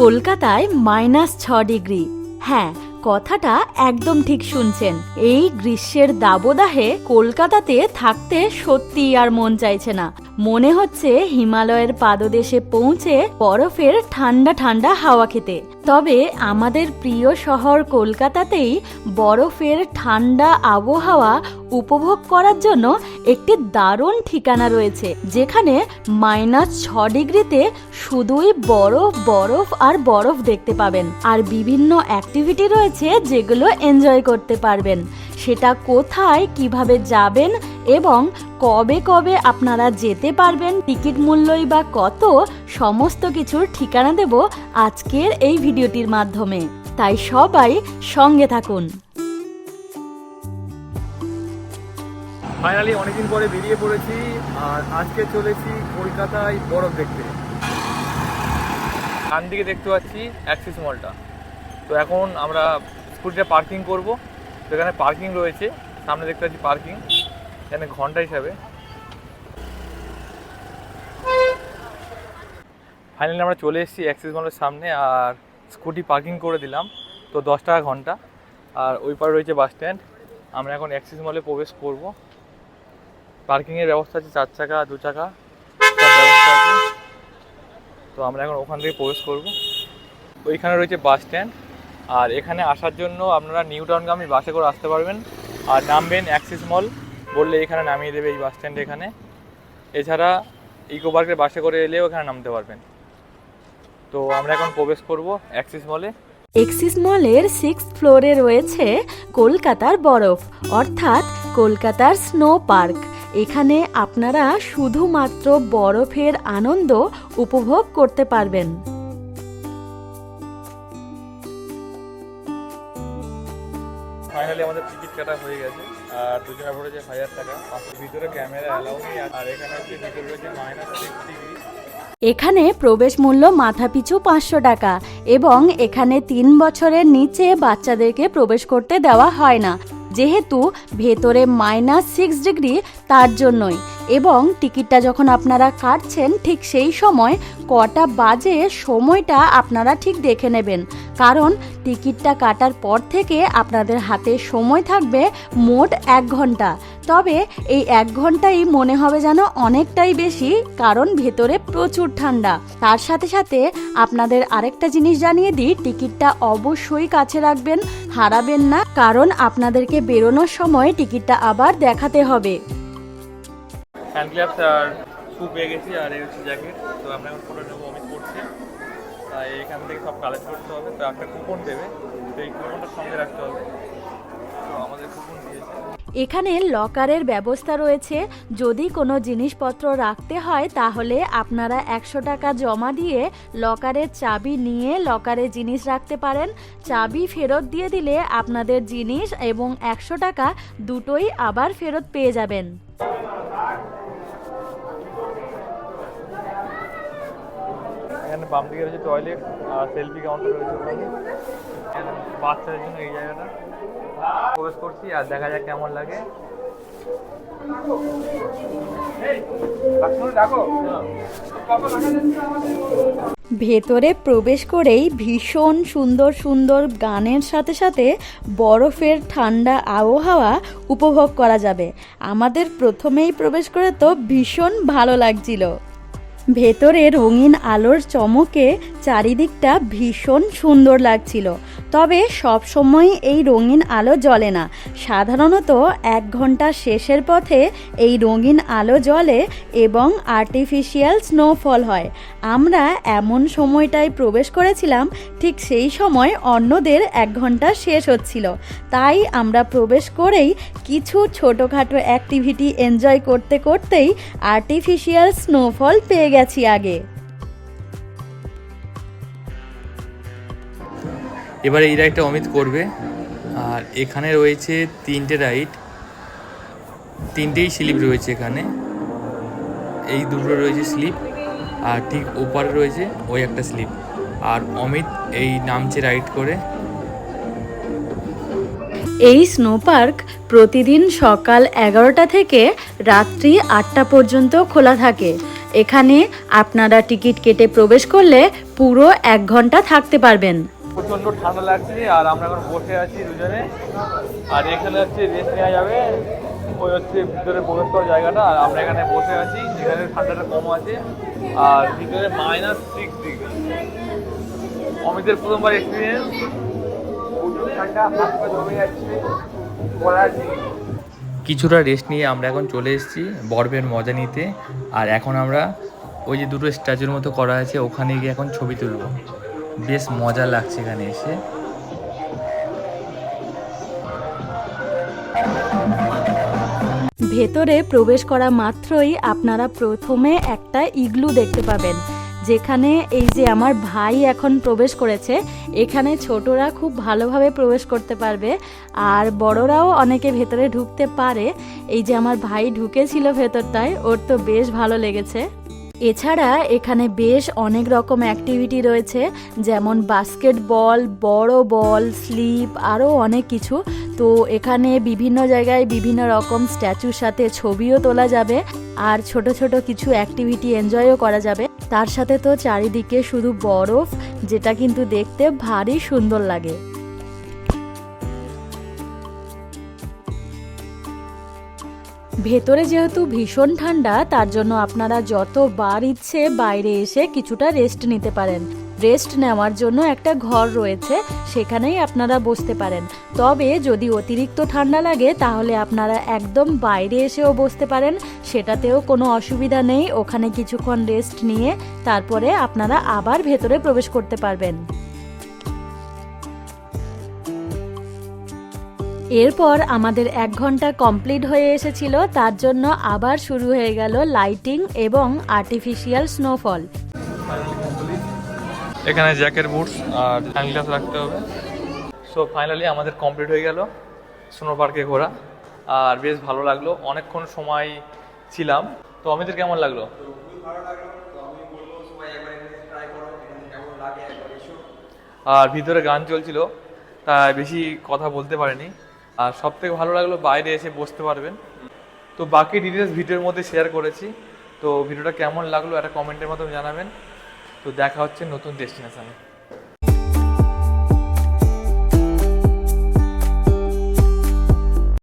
কলকাতায় মাইনাস ছ ডিগ্রি। হ্যাঁ কথাটা একদম ঠিক শুনছেন। এই গ্রীষ্মের দাবদাহে কলকাতাতে থাকতে সত্যি আর মন চাইছে না। মনে হচ্ছে হিমালয়ের পাদদেশে পৌঁছে বরফের ঠান্ডা ঠান্ডা হাওয়া খেতে। তবে আমাদের প্রিয় শহর কলকাতাতেই বরফের ঠান্ডা আবহাওয়া উপভোগ করার জন্য একটি দারুণ ঠিকানা রয়েছে, যেখানে মাইনাস ছ ডিগ্রিতে শুধুই বরফ বরফ আর বরফ দেখতে পাবেন। আর বিভিন্ন অ্যাক্টিভিটি রয়েছে যেগুলো এনজয় করতে পারবেন। সেটা কোথায়, কীভাবে যাবেন এবং কবে কবে আপনারা যেতে পারবেন, টিকিট মূল্যই বা কত, সমস্ত কিছুর ঠিকানা দেব আজকের এই ভিডিওটির মাধ্যমে। তাই সবাই সঙ্গে থাকুন। ফাইনালি অনেকদিন পরে বেরিয়ে পড়েছি, আর আজকে চলেছি কলকাতায় বরফ দেখতে। ডান দিকে দেখতে পাচ্ছি অ্যাক্সিস মলটা তো এখন আমরা স্কুটিটা পার্কিং করব। তো এখানে পার্কিং রয়েছে। সামনে দেখতে পাচ্ছি পার্কিং এখানে ঘণ্টা হিসাবে। ফাইনালি আমরা চলে এসেছি অ্যাক্সিস মলের সামনে আর স্কুটি পার্কিং করে দিলাম, তো দশ টাকা ঘণ্টা। আর ওই পারে রয়েছে বাস স্ট্যান্ড আমরা এখন অ্যাক্সিস মলে প্রবেশ করব। পার্কিংয়ের ব্যবস্থা আছে চার চাকা, দু চাকা ব্যবস্থা আছে। তো আমরা এখন ওখান থেকে প্রবেশ করব। ওইখানে রয়েছে বাস স্ট্যান্ড আর এখানে আসার জন্য আপনারা নিউ টাউনগামী বাসে করে আসতে পারবেন। আর নামবেন অ্যাক্সিস মল বললে এখানে নামিয়ে দেবে এই বাস স্ট্যান্ডে এখানে। এছাড়া ইকো পার্কের বাসে করে এলেও এখানে নামতে পারবেন। তো আমরা এখন প্রবেশ করব অ্যাক্সিস মলে এক্সিস মলের সিক্স ফ্লোরে রয়েছে কলকাতার বরফ অর্থাৎ কলকাতার স্নো পার্ক এখানে আপনারা শুধুমাত্র বরফের আনন্দ উপভোগ করতে পারবেন। ফাইনালি আমাদের টিকিট কাটা হয়ে গেছে। আর হাজার টাকা ভিতরে ক্যামেরা অ্যালাউ নেই, আর এখানে হচ্ছে ভিতরে রয়েছে মাইনাস ডিগ্রি এখানে প্রবেশ মূল্য মাথাপিছু পাঁচশো টাকা এবং এখানে তিন বছরের নিচে বাচ্চাদেরকে প্রবেশ করতে দেওয়া হয় না। যেহেতু ভেতরে মাইনাস সিক্স ডিগ্রি তার জন্যই। এবং টিকিটটা যখন আপনারা কাটছেন ঠিক সেই সময় কটা বাজে সময়টা আপনারা ঠিক দেখে নেবেন। কারণ টিকিটটা কাটার পর থেকে আপনাদের হাতে সময় থাকবে মোট এক ঘণ্টা। তবে এই এক ঘন্টাই মনে হবে যেন অনেকটাই বেশি, কারণ ভেতরে প্রচুর ঠান্ডা। তার সাথে সাথে আপনাদের আরেকটা জিনিস জানিয়ে দিই, টিকিটটা অবশ্যই কাছে রাখবেন, হারাবেন না, কারণ আপনাদেরকে বেরোনোর সময় টিকিটটা আবার দেখাতে হবে। হ্যান্ড গ্লাভস আর শু পেয়ে গেছি, আর এই হচ্ছে জ্যাকেট তো আমরা এখন ফটো নেব অমিত করছে এখান থেকে সব কালেক্ট করতে হবে। তো একটা কুপন দেবে। তো এই কুপনটা সঙ্গে রাখতে হবে। তো আমাদের কুপন দিয়েছে। এখানে লকারের ব্যবস্থা রয়েছে। যদি কোনো জিনিসপত্র রাখতে হয়, তাহলে আপনারা একশো টাকা জমা দিয়ে লকারের চাবি নিয়ে লকারে জিনিস রাখতে পারেন। চাবি ফেরত দিয়ে দিলে আপনাদের জিনিস এবং একশো টাকা দুটোই আবার ফেরত পেয়ে যাবেন। বাম দিকে রয়েছে টয়লেট আর সেলফি কাউন্টার রয়েছে বাচ্চাদের জন্য এই জায়গাটা। প্রবেশ করছি আর দেখা যাক কেমন লাগে। ভেতরে প্রবেশ করেই ভীষণ সুন্দর সুন্দর গানের সাথে সাথে বরফের ঠান্ডা আবহাওয়া উপভোগ করা যাবে। আমাদের প্রথমেই প্রবেশ করে তো ভীষণ ভালো লাগছিল। ভেতরে রঙিন আলোর চমকে চারিদিকটা ভীষণ সুন্দর লাগছিল। তবে সব সময় এই রঙিন আলো জ্বলে না। সাধারণত এক ঘণ্টা শেষের পথে এই রঙিন আলো জ্বলে এবং আর্টিফিশিয়াল স্নোফল হয়। আমরা এমন সময়টায় প্রবেশ করেছিলাম, ঠিক সেই সময় অন্যদের এক ঘণ্টা শেষ হচ্ছিল। তাই আমরা প্রবেশ করেই কিছু ছোটোখাটো অ্যাক্টিভিটি এনজয় করতে করতেই আর্টিফিশিয়াল স্নোফল পেয়ে গেছি আগে। এবার এই রাইডটা অমিত করবে। আর এখানে রয়েছে তিনটে রাইড। তিনটেই স্লিপ রয়েছে এখানে। এই দুটো রয়েছে স্লিপ, আর ঠিক ওপারে রয়েছে ওই একটা স্লিপ। আর অমিত এই নামছে রাইড করে। এই স্নো পার্ক প্রতিদিন সকাল এগারোটা থেকে রাত্রি আটটা পর্যন্ত খোলা থাকে। এখানে আপনারা টিকিট কেটে প্রবেশ করলে পুরো এক ঘণ্টা থাকতে পারবেন। প্রচণ্ড ঠান্ডা লাগছে আর আমরা এখন বসে আছি দুজনে। আর এখানে হচ্ছে রেস্ট নেওয়া যাবে। ওই হচ্ছে ভিতরে প্রবেশ করার জায়গাটা। আর আমরা এখানে বসে আছি এখানে ঠান্ডাটা কম আছে। আর ভিতরে মাইনাস সিক্স ডিগ্রি অমিতের প্রথমবার এক্সপিরিয়েন্স ঠান্ডা যাচ্ছে কিছুটা রেস্ট নিয়ে আমরা এখন চলে এসেছি বরফের মজা নিতে। আর এখন আমরা ওই যে দুটো স্ট্যাচুর মতো করা আছে, ওখানে গিয়ে এখন ছবি তুলব। বেশ মজা লাগছে এখানে এসে। ভেতরে প্রবেশ করা মাত্রই আপনারা প্রথমে একটা ইগলু দেখতে পাবেন, যেখানে এই যে আমার ভাই এখন প্রবেশ করেছে, এখানে ছোটরা খুব ভালোভাবে প্রবেশ করতে পারবে, আর বড়রাও অনেকে ভেতরে ঢুকতে পারে। এই যে আমার ভাই ঢুকেছিল ভেতরটায়, ওর তো বেশ ভালো লেগেছে। এছাড়া এখানে বেশ অনেক রকম অ্যাক্টিভিটি রয়েছে, যেমন বাস্কেটবল বড় বল স্লিপ আরও অনেক কিছু। তো এখানে বিভিন্ন জায়গায় বিভিন্ন রকম স্ট্যাচুর সাথে ছবিও তোলা যাবে, আর ছোট ছোট কিছু অ্যাক্টিভিটি এনজয়ও করা যাবে। তার সাথে তো চারিদিকে শুধু বরফ, যেটা কিন্তু দেখতে ভারী সুন্দর লাগে। ভেতরে যেহেতু ভীষণ ঠান্ডা, তার জন্য আপনারা যতবার ইচ্ছে বাইরে এসে কিছুটা রেস্ট নিতে পারেন। রেস্ট নেওয়ার জন্য একটা ঘর রয়েছে, সেখানেই আপনারা বসতে পারেন। তবে যদি অতিরিক্ত ঠান্ডা লাগে, তাহলে আপনারা একদম বাইরে এসেও বসতে পারেন, সেটাতেও কোনো অসুবিধা নেই। ওখানে কিছুক্ষণ রেস্ট নিয়ে, তারপরে আপনারা আবার ভেতরে প্রবেশ করতে পারবেন। এরপর আমাদের এক ঘণ্টা কমপ্লিট হয়ে এসেছিল, তার জন্য আবার শুরু হয়ে গেল লাইটিং এবং আর্টিফিশিয়াল স্নোফল এখানে জ্যাকেট বুটস আর হ্যান্ডগ্লাভস রাখতে হবে। সো ফাইনালি আমাদের কমপ্লিট হয়ে গেল স্নো পার্কে ঘোরা। আর বেশ ভালো লাগল, অনেকক্ষণ সময় ছিলাম। তো, আমাদের কেমন লাগল? আর ভিতরে গান চলছিল, তাই বেশি কথা বলতে পারিনি। আর সব থেকে ভালো লাগল বাইরে এসে বসতে পারবেন। তো বাকি ডিটেলস ভিডিওর মধ্যে শেয়ার করেছি। তো ভিডিওটা কেমন লাগল একটা কমেন্টের মাধ্যমে জানাবেন। তো দেখা হচ্ছে নতুন ডেস্টিনেশনে